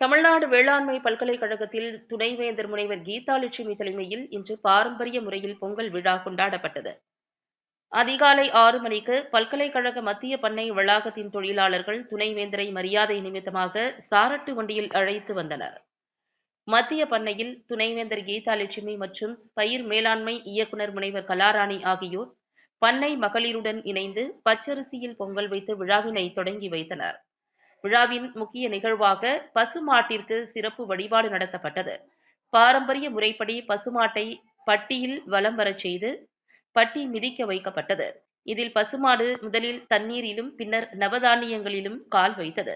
தமிழ்நாடு வேளாண்மை பல்கலைக்கழகத்தில் துணைவேந்தர் முனைவர் கீதாலட்சுமி தலைமையில் இன்று பாரம்பரிய முறையில் பொங்கல் விழா கொண்டாடப்பட்டது. அதிகாலை ஆறு மணிக்கு பல்கலைக்கழக மத்திய பண்ணை வளாகத்தின் தொழிலாளர்கள் துணைவேந்தரை மரியாதை நிமித்தமாக சாரட்டு வண்டியில் அழைத்து வந்தனர். மத்திய பண்ணையில் துணைவேந்தர் கீதாலட்சுமி மற்றும் பயிர் மேலாண்மை இயக்குனர் முனைவர் கலாராணி ஆகியோர் பண்ணை மகளிருடன் இணைந்து பச்சரிசியில் பொங்கல் வைத்து விழாவினை தொடங்கி வைத்தனர். விழாவின் முக்கிய நிகழ்வாக பசுமாட்டிற்கு சிறப்பு வழிபாடு நடத்தப்பட்டது. பாரம்பரிய முறைப்படி பசுமாட்டை பட்டியில் வலம் வரச் செய்து பட்டி மிதிக்க வைக்கப்பட்டது. இதில் பசுமாடு முதலில் தண்ணீரிலும் பின்னர் நவதானியங்களிலும் கால் வைத்தது.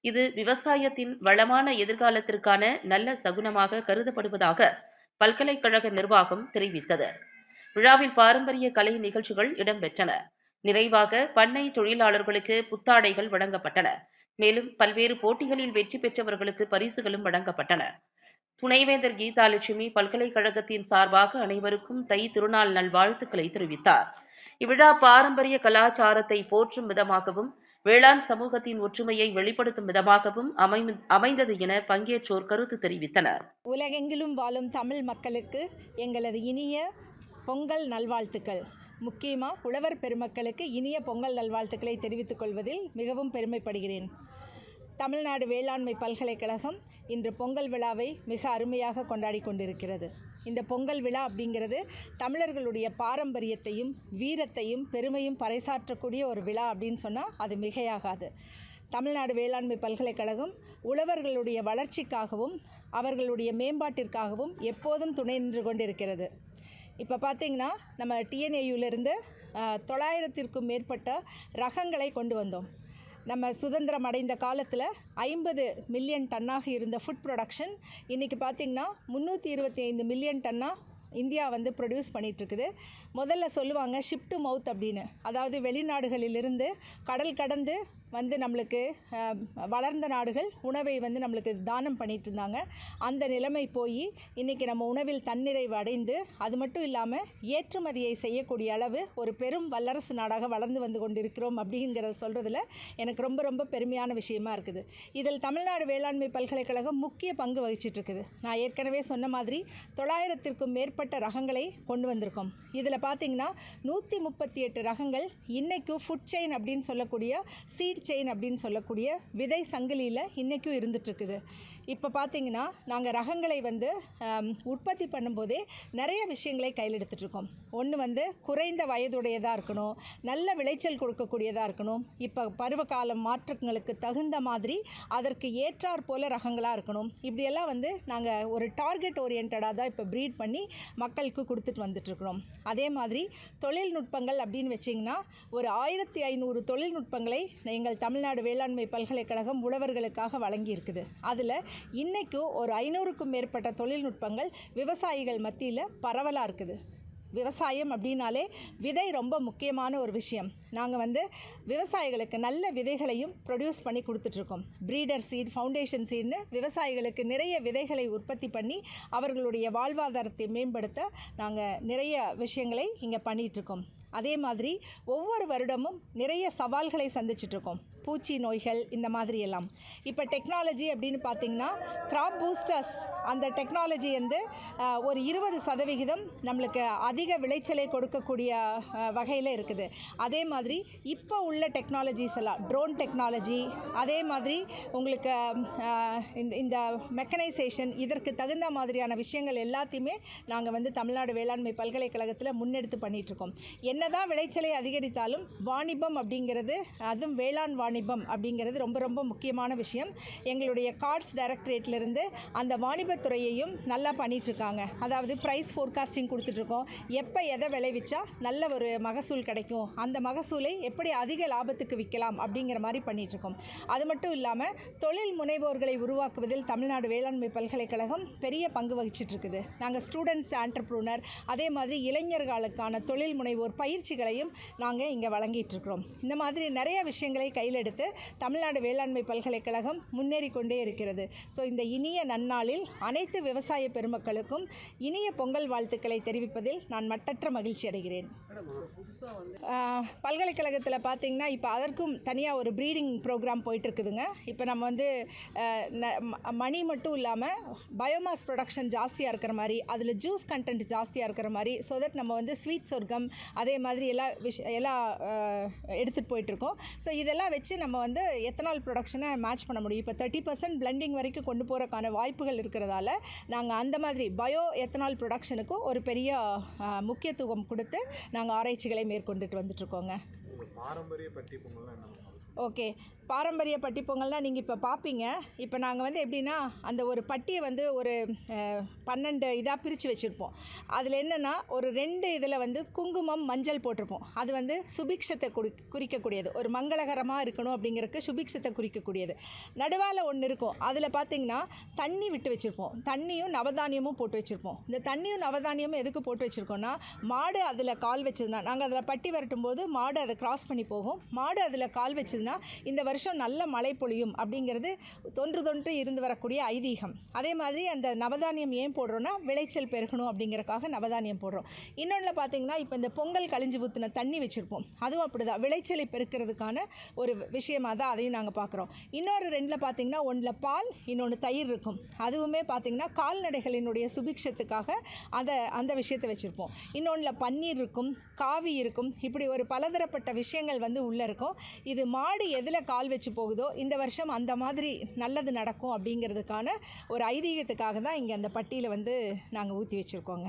இது விவசாயத்தின் வளமான எதிர்காலத்திற்கான நல்ல சகுனமாக கருதப்படுவதாக பல்கலைக்கழக நிர்வாகம் தெரிவித்தது. விழாவில் பாரம்பரிய கலை நிகழ்ச்சிகள் இடம்பெற்றன. நிறைவாக பண்ணை தொழிலாளர்களுக்கு புத்தாடைகள் வழங்கப்பட்டன. மேலும் பல்வேறு போட்டிகளில் வெற்றி பெற்றவர்களுக்கு பரிசுகளும் வழங்கப்பட்டன. துணைவேந்தர் கீதாலட்சுமி பல்கலைக்கழகத்தின் சார்பாக அனைவருக்கும் தை திருநாள் நல்வாழ்த்துக்களை தெரிவித்தார். இவ்விழா பாரம்பரிய கலாச்சாரத்தை போற்றும் விதமாகவும் வேளாண் சமூகத்தின் ஒற்றுமையை வெளிப்படுத்தும் விதமாகவும் அமைந்து- அமைந்தது என பங்கேற்றோர் கருத்து தெரிவித்தனர். உலகெங்கிலும் வாழும் தமிழ் மக்களுக்கு எங்களது இனிய பொங்கல் நல்வாழ்த்துக்கள். முக்கியமாக உழவர் பெருமக்களுக்கு இனிய பொங்கல் நல்வாழ்த்துக்களை தெரிவித்துக் கொள்வதில் மிகவும் பெருமைப்படுகிறேன். தமிழ்நாடு வேளாண்மை பல்கலைக்கழகம் இன்று பொங்கல் விழாவை மிக அருமையாக கொண்டாடி கொண்டிருக்கிறது. இந்த பொங்கல் விழா அப்படிங்கிறது தமிழர்களுடைய பாரம்பரியத்தையும் வீரத்தையும் பெருமையும் பறைசாற்றக்கூடிய ஒரு விழா அப்படின்னு சொன்னால் அது மிகையாகாது. தமிழ்நாடு வேளாண்மை பல்கலைக்கழகம் உழவர்களுடைய வளர்ச்சிக்காகவும் அவர்களுடைய மேம்பாட்டிற்காகவும் எப்போதும் துணை நின்று கொண்டிருக்கிறது. இப்போ பார்த்தீங்கன்னா நம்ம டிஎன்ஏயுலேருந்து தொள்ளாயிரத்திற்கும் மேற்பட்ட ரகங்களை கொண்டு வந்தோம். நம்ம சுதந்திரம் அடைந்த காலத்தில் ஐம்பது மில்லியன் டன்னாக இருந்த ஃபுட் ப்ரொடக்ஷன் இன்றைக்கி பார்த்திங்கன்னா முந்நூற்றி இருபத்தி ஐந்து மில்லியன் டன்னாக இந்தியா வந்து ப்ரொடியூஸ் பண்ணிகிட்ருக்குது முதல்ல சொல்லுவாங்க ஷிப் டு மவுத் அப்படின்னு. அதாவது வெளிநாடுகளிலிருந்து கடல் கடந்து வந்து நம்மளுக்கு வளர்ந்த நாடுகள் உணவை வந்து நம்மளுக்கு தானம் பண்ணிட்டு இருந்தாங்க அந்த நிலைமை போய் இன்றைக்கி நம்ம உணவில் தன்னிறைவு அடைந்து அது மட்டும் இல்லாமல் ஏற்றுமதியை செய்யக்கூடிய அளவு ஒரு பெரும் வல்லரசு நாடாக வளர்ந்து வந்து கொண்டிருக்கிறோம் அப்படிங்கிறத சொல்கிறதுல எனக்கு ரொம்ப ரொம்ப பெருமையான விஷயமா இருக்குது. இதில் தமிழ்நாடு வேளாண்மை பல்கலைக்கழகம் முக்கிய பங்கு வகிச்சிட்ருக்குது. நான் ஏற்கனவே சொன்ன மாதிரி தொள்ளாயிரத்திற்கும் மேற்பட்ட ரகங்களை கொண்டு வந்திருக்கோம். இதில் பார்த்தீங்கன்னா நூற்றி முப்பத்தி எட்டு ரகங்கள் இன்றைக்கும் ஃபுட் செயின் அப்படின்னு சொல்லக்கூடிய சீட் செயின் அப்படின்னு சொல்லக்கூடிய விதை சங்கிலியில் இன்றைக்கும் இருந்துகிட்ருக்குது இப்போ பார்த்தீங்கன்னா நாங்கள் ரகங்களை வந்து உற்பத்தி பண்ணும்போதே நிறைய விஷயங்களை கையில் எடுத்துகிட்ருக்கோம் ஒன்று வந்து குறைந்த வயதுடையதாக இருக்கணும் நல்ல விளைச்சல் கொடுக்கக்கூடியதாக இருக்கணும். இப்போ பருவகால மாற்றங்களுக்கு தகுந்த மாதிரி அதற்கு ஏற்றாற் போல ரகங்களாக இருக்கணும். இப்படியெல்லாம் வந்து நாங்கள் ஒரு டார்கெட் ஓரியன்டாக தான் இப்போ ப்ரீட் பண்ணி மக்களுக்கு கொடுத்துட்டு வந்துட்டுருக்குறோம் அதே மாதிரி தொழில்நுட்பங்கள் அப்படின்னு வச்சிங்கன்னா ஒரு ஆயிரத்தி ஐநூறு தொழில்நுட்பங்களை எங்கள் தமிழ்நாடு வேளாண்மை பல்கலைக்கழகம் உழவர்களுக்காக வழங்கி இருக்குது அதில் இன்றைக்கும் ஒரு ஐநூறுக்கும் மேற்பட்ட தொழில்நுட்பங்கள் விவசாயிகள் மத்தியில் பரவலாக இருக்குது. விவசாயம் அப்படின்னாலே விதை ரொம்ப முக்கியமான ஒரு விஷயம். நாங்கள் வந்து விவசாயிகளுக்கு நல்ல விதைகளையும் ப்ரொடியூஸ் பண்ணி கொடுத்துட்ருக்கோம். ப்ரீடர் சீட் ஃபவுண்டேஷன் சீட்னு விவசாயிகளுக்கு நிறைய விதைகளை உற்பத்தி பண்ணி அவர்களுடைய வாழ்வாதாரத்தை மேம்படுத்த நாங்கள் நிறைய விஷயங்களை இங்கே பண்ணிகிட்ருக்கோம் அதே மாதிரி ஒவ்வொரு வருடமும் நிறைய சவால்களை சந்திச்சிட்ருக்கோம். பூச்சி நோய்கள் இந்த மாதிரி எல்லாம் இப்போ டெக்னாலஜி அப்படின்னு பார்த்தீங்கன்னா கிராப் பூஸ்டர்ஸ் அந்த டெக்னாலஜி வந்து ஒரு இருபது சதவிகிதம் நம்மளுக்கு அதிக விளைச்சலை கொடுக்கக்கூடிய வகையில் இருக்குது. அதே மாதிரி இப்போ உள்ள டெக்னாலஜிஸ் எல்லாம் ட்ரோன் டெக்னாலஜி அதே மாதிரி உங்களுக்கு இந்த இந்த மெக்கனைசேஷன் இதற்கு தகுந்த மாதிரியான விஷயங்கள் எல்லாத்தையுமே நாங்கள் வந்து தமிழ்நாடு வேளாண்மை பல்கலைக்கழகத்தில் முன்னெடுத்து பண்ணிகிட்ருக்கோம் என்னதான் விளைச்சலை அதிகரித்தாலும் வாணிபம் அப்படிங்கிறது அதுவும் வேளாண் வாணிபம் அப்படிங்கிறது ரொம்ப ரொம்ப முக்கியமான விஷயம். எங்களுடைய கார்ட்ஸ் டைரக்டரேட்லேருந்து அந்த வாணிபத்துறையையும் நல்லா பண்ணிகிட்ருக்காங்க அதாவது ப்ரைஸ் ஃபோர்காஸ்டிங் கொடுத்துட்ருக்கோம் எப்போ எதை விளைவிச்சா நல்ல ஒரு மகசூல் கிடைக்கும். அந்த மகசூலை எப்படி அதிக லாபத்துக்கு விற்கலாம் அப்படிங்கிற மாதிரி பண்ணிகிட்ருக்கோம் அது மட்டும் இல்லாமல் தொழில் முனைவோர்களை உருவாக்குவதில் தமிழ்நாடு வேளாண்மை பல்கலைக்கழகம் பெரிய பங்கு வகிச்சிட்ருக்குது நாங்கள் ஸ்டூடெண்ட்ஸ் ஆண்டர்ப்ரூனர் அதே மாதிரி இளைஞர்களுக்கான தொழில் முனைவோர் பயிற்சிகளையும் நாங்கள் இங்கே வழங்கிட்டு இருக்கிறோம் இந்த மாதிரி நிறைய விஷயங்களை கையில் எடுத்து தமிழ்நாடு வேளாண்மை பல்கலைக்கழகம் முன்னேறி கொண்டே இருக்கிறது. ஸோ இந்த இனிய நன்னாளில் அனைத்து விவசாய பெருமக்களுக்கும் இனிய பொங்கல் வாழ்த்துக்களை தெரிவிப்பதில் நான் மட்டற்ற மகிழ்ச்சி அடைகிறேன். பல்கலைக்கழகத்தில் பார்த்தீங்கன்னா இப்போ அதற்கும் தனியாக ஒரு ப்ரீடிங் ப்ரோக்ராம் போயிட்டுருக்குதுங்க. இப்போ நம்ம வந்து ந- ம- மணி மட்டும் இல்லாமல் பயோமாஸ் ப்ரொடக்ஷன் ஜாஸ்தியாக இருக்கிற மாதிரி அதில் ஜூஸ் கண்டென்ட் ஜாஸ்தியாக இருக்கிற மாதிரி ஸோ தட் நம்ம வந்து ஸ்வீட் சொர்க்கம் அதே மாதிரி எல்லா விஷ எல்லாம் எடுத்துகிட்டு போயிட்டுருக்கோம். ஸோ இதெல்லாம் வச்சு நம்ம வந்து எத்தனால் ப்ரொடக்ஷனை மேட்ச் பண்ண முடியும். இப்போ தேர்ட்டி பர்சன்ட் பிளெண்டிங் வரைக்கும் கொண்டு போகிறக்கான வாய்ப்புகள் இருக்கிறதால நாங்கள் அந்த மாதிரி பயோ எத்தனால் ப்ரொடக்ஷனுக்கும் ஒரு பெரிய முக்கியத்துவம் கொடுத்து நாங்கள் ஆராய்ச்சிகளை மேற்கொண்டுட்டு வந்துட்டுருக்கோங்க பாரம்பரிய பட்டி பொங்கல்லாம் என்ன ஓகே. பாரம்பரிய பட்டி பொங்கல்னால் நீங்கள் இப்போ பார்ப்பீங்க இப்போ நாங்கள் வந்து எப்படின்னா அந்த ஒரு பட்டியை வந்து ஒரு பன்னெண்டு இதாக பிரித்து வச்சுருப்போம். அதில் என்னென்னா ஒரு ரெண்டு இதில் வந்து குங்குமம் மஞ்சள் போட்டிருப்போம். அது வந்து சுபிக்ஷத்தை குறி குறிக்கக்கூடியது. ஒரு மங்களகரமாக இருக்கணும் அப்படிங்கிறதுக்கு சுபிக்ஷத்தை குறிக்கக்கூடியது. நடுவால் ஒன்று இருக்கும். அதில் பார்த்தீங்கன்னா தண்ணி விட்டு வச்சுருப்போம். தண்ணியும் நவதானியமும் போட்டு வச்சுருப்போம். இந்த தண்ணியும் நவதானியமும் எதுக்கு போட்டு வச்சுருக்கோன்னா மாடு அதில் கால் வச்சதுன்னா நாங்கள் அதில் பட்டி வரட்டும் போது மாடு அதை கிராஸ் பண்ணி போகும். மாடு அதில் கால் வச்சது வச்சதுன்னா இந்த வருஷம் நல்ல மழை பொழியும் அப்படிங்கிறது தொன்று தொன்று இருந்து வரக்கூடிய ஐதீகம். அதே மாதிரி அந்த நவதானியம் ஏன் போடுறோன்னா விளைச்சல் பெருகணும் அப்படிங்கிறக்காக நவதானியம் போடுறோம். இன்னொன்று பார்த்தீங்கன்னா இப்போ இந்த பொங்கல் கழிஞ்சு ஊற்றின தண்ணி வச்சுருப்போம். அதுவும் அப்படிதான். விளைச்சலை பெருக்கிறதுக்கான ஒரு விஷயமாக தான் அதையும் நாங்கள் பார்க்குறோம் இன்னொரு ரெண்டில் பார்த்தீங்கன்னா ஒன்றில் பால் இன்னொன்று தயிர் இருக்கும். அதுவுமே பார்த்தீங்கன்னா கால்நடைகளினுடைய சுபிக்ஷத்துக்காக அதை அந்த விஷயத்தை வச்சுருப்போம். இன்னொன்றில் பன்னீர் இருக்கும் காவி இருக்கும். இப்படி ஒரு பலதரப்பட்ட விஷயங்கள் வந்து உள்ளே இருக்கும். இது மா மாடு எதில் கால் வச்சு போகுதோ இந்த வருஷம் அந்த மாதிரி நல்லது நடக்கும் அப்படிங்கிறதுக்கான ஒரு ஐதீகத்துக்காக தான் இங்கே அந்த பட்டியில் வந்து நாங்கள் ஊற்றி வச்சுருக்கோங்க.